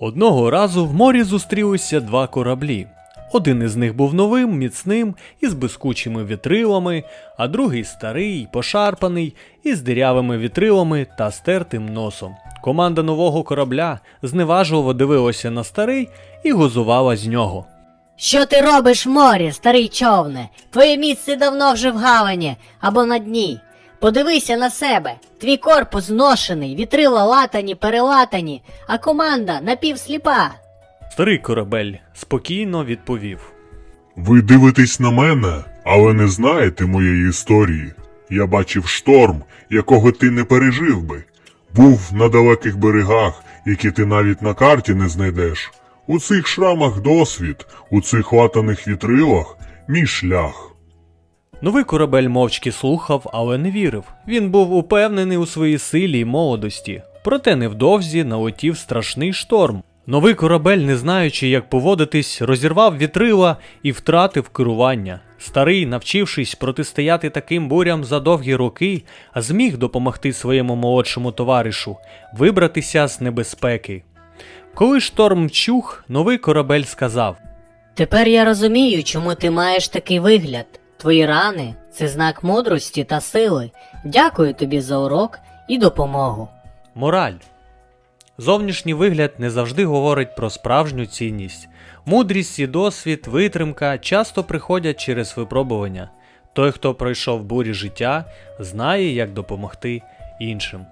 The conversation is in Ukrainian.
Одного разу в морі зустрілися два кораблі. Один із них був новим, міцним, із блискучими вітрилами, а другий старий, пошарпаний, із дирявими вітрилами та стертим носом. Команда нового корабля зневажливо дивилася на старий і гузувала з нього. Що ти робиш в морі, старий човне? Твоє місце давно вже в гавані або на дні. Подивися на себе. Твій корпус зношений, вітрила латані, перелатані, а команда напівсліпа. Старий корабель спокійно відповів. Ви дивитесь на мене, але не знаєте моєї історії. Я бачив шторм, якого ти не пережив би. Був на далеких берегах, які ти навіть на карті не знайдеш. У цих шрамах досвід, у цих латаних вітрилах мій шлях. Новий корабель мовчки слухав, але не вірив. Він був упевнений у своїй силі й молодості. Проте невдовзі налетів страшний шторм. Новий корабель, не знаючи, як поводитись, розірвав вітрила і втратив керування. Старий, навчившись протистояти таким бурям за довгі роки, зміг допомогти своєму молодшому товаришу вибратися з небезпеки. Коли шторм вчух, новий корабель сказав: Тепер я розумію, чому ти маєш такий вигляд. Твої рани це знак мудрості та сили. Дякую тобі за урок і допомогу. Мораль. Зовнішній вигляд не завжди говорить про справжню цінність. Мудрість і досвід, витримка часто приходять через випробування. Той, хто пройшов бурі життя, знає, як допомогти іншим.